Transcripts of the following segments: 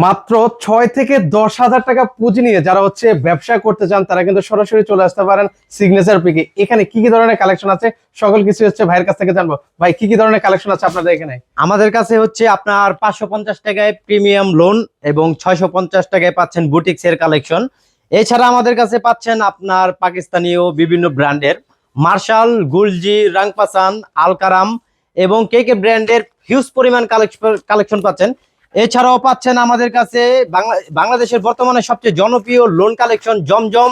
মাত্র ছয় থেকে দশ হাজার টাকা পুঁজি নিয়ে যারা হচ্ছে ব্যবসা করতে চান, তারা কিন্তু সরাসরি চলে আসতে পারেন সিগনেচার পিকে এখানে কি কি ধরনের কালেকশন আছে? সকল কিছু হচ্ছে ভাইয়ের কাছ থেকে জানব। ভাই, কি কি ধরনের কালেকশন আছে আপনাদের এখানে? আমাদের কাছে হচ্ছে আপনার পাঁচশো পঞ্চাশ টাকায় প্রিমিয়াম লোন এবং ছয়শো পঞ্চাশ টাকায় পাচ্ছেন বুটিক্স এর কালেকশন এছাড়া আমাদের কাছে পাচ্ছেন আপনার পাকিস্তানীয় বিভিন্ন ব্র্যান্ডের। মার্শাল, গুলজি, রাংপাসান, আলকারাম এবং কে কে ব্র্যান্ডের হিউজ পরিমাণ কালেকশন পাচ্ছেন। এছাড়াও পাচ্ছেন আমাদের কাছে বাংলা বাংলাদেশের বর্তমানে সবচেয়ে জনপ্রিয় লোন কালেকশন জমজম,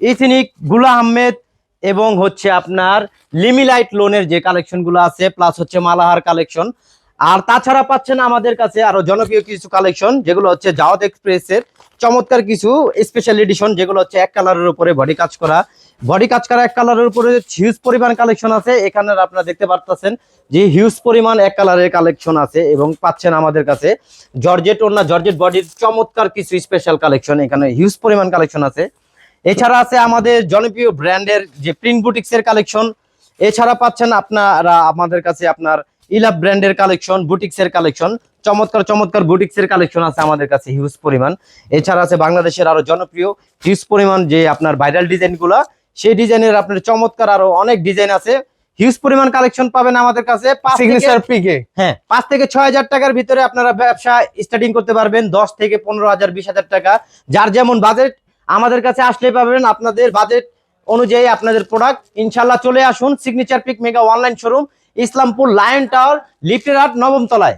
ইথিনিকগুলা আহমেদ এবং হচ্ছে আপনার লিমিলাইট লোনের যে কালেকশনগুলো আছে প্লাস হচ্ছে মালাহার কালেকশন আর তাছাড়া পাচ্ছেন আমাদের কাছে আরও জনপ্রিয় কিছু কালেকশন যেগুলো হচ্ছে জাওয়াত এক্সপ্রেসের চমৎকার কিছু স্পেশাল এডিশন যেগুলো হচ্ছে এক কালারের উপরে বডি কাজ করা। বডি কাজ করা এক কালারের উপরে হিউজ পরিমাণ কালেকশন আছে। এখানে আপনারা দেখতে পারতেছেন যে হিউজ পরিমাণ এক কালারের কালেকশন আছে এবং পাচ্ছেন আমাদের কাছে জর্জেট ওনা জর্জেট বডির চমৎকার কিছু স্পেশাল কালেকশন এখানে হিউজ পরিমাণ কালেকশন আছে। এছাড়া আছে আমাদের জনপ্রিয় ব্র্যান্ডের যে প্রিন্ট বুটিক্স এর কালেকশন এছাড়া পাচ্ছেন আপনারা আমাদের কাছে আপনার ইলাভ ব্র্যান্ডের কালেকশন বুটিক্স এর কালেকশন চমৎকার চমৎকার বুটিক্স এর কালেকশন আছে আমাদের কাছে হিউজ পরিমাণ। এছাড়া আছে বাংলাদেশের আরও জনপ্রিয় হিউজ পরিমাণ যে আপনার ভাইরাল ডিজাইনগুলা সেই ডিজাইনের আপনার চমৎকার আরও অনেক ডিজাইন আছে। হিউজ পরিমাণ কালেকশন পাবেন আমাদের কাছে। হ্যাঁ পাঁচ থেকে ছয় হাজার টাকার ভিতরে আপনারা ব্যবসা স্টার্টিং করতে পারবেন। দশ থেকে পনেরো হাজার বিশ হাজার টাকা। যার যেমন বাজেট আমাদের কাছে আসলে পাবেন আপনাদের বাজেট অনুযায়ী আপনাদের প্রোডাক্ট ইনশাল্লাহ চলে আসুন। Signature pick mega online showroom Islampur lion tower লিফটের আট নবম তলায়